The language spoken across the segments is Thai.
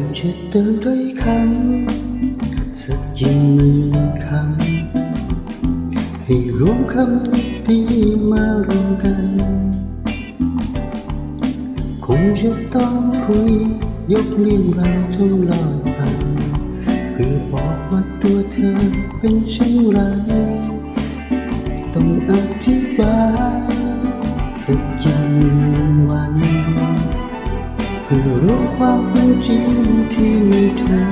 งจะเติมถ้อยคำสักยิ่งหนึ่งคำให้รวมคำดีมารวมกัน คงจะต้องคุยยกเรื่องราวทั้งลอยผ่านเพื่อบอกว่าตัวเธอเป็นเช่นไร ต้องอธิบายสักกี่วัน เพื่อรู้ความเป็นจริงที่มีเธอ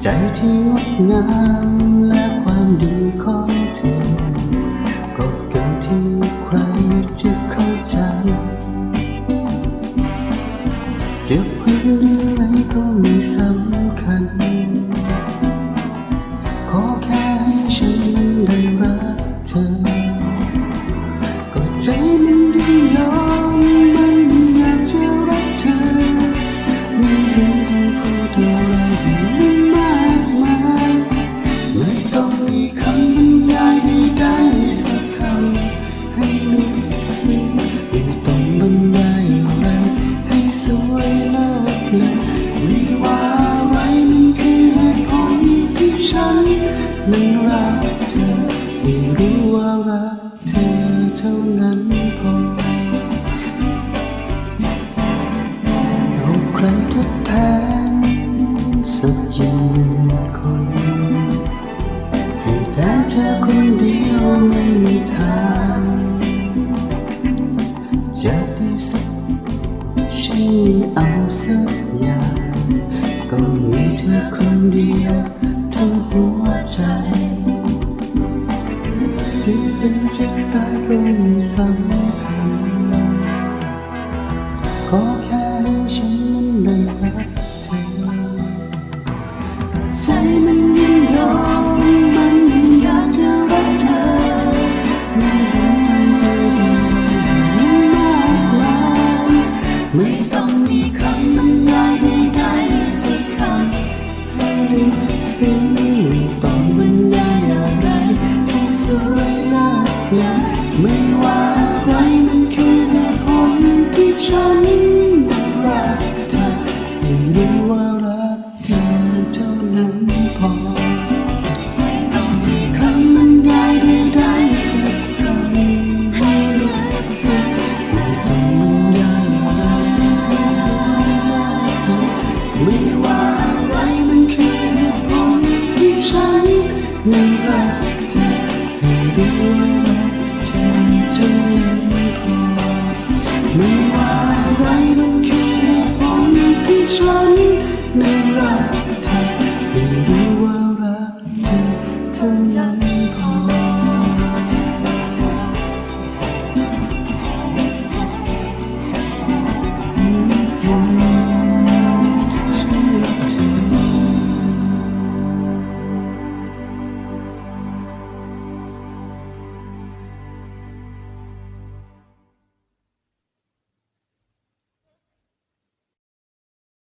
ใจที่งดงามและความดีของเธอ ก็เกินที่ใครจะเข้าใจจะเป็นยังไงก็ไม่สำคัญ รักเธอเท่านั้นพอเอาใครทดแทนสักยี่คนให้แต่เธอคนเดียวไม่มีทางจะดีสักฉันไม่เอาสักอย่างก็มีเธอคนเดียวทั้งหัวใจ จะเป็นจะตายก็ไม่สำคัญขอแค่ให้ฉันนั้นได้รักเธอใจมันยินยอมมันยิ่งอยากจะรักเธอไม่เห็นต้องเคยดีมากมายไม่ต้องมีคำบรรยายใดๆสักคำให้ลึก ว่าอะไรมันคือเหตุผลที่ฉันรักเธอให้รู้ว่ารักเธอเท่านั้นพอไม่ต้องมีคำบรรยายใดๆสักคำให้ลึกซึ้งไม่ต้องบรรยายอะไรให้สวยเลิศไม่ว่าอะไรมันคือเหตุผลที่ฉันรักเธอให้รู้ว่า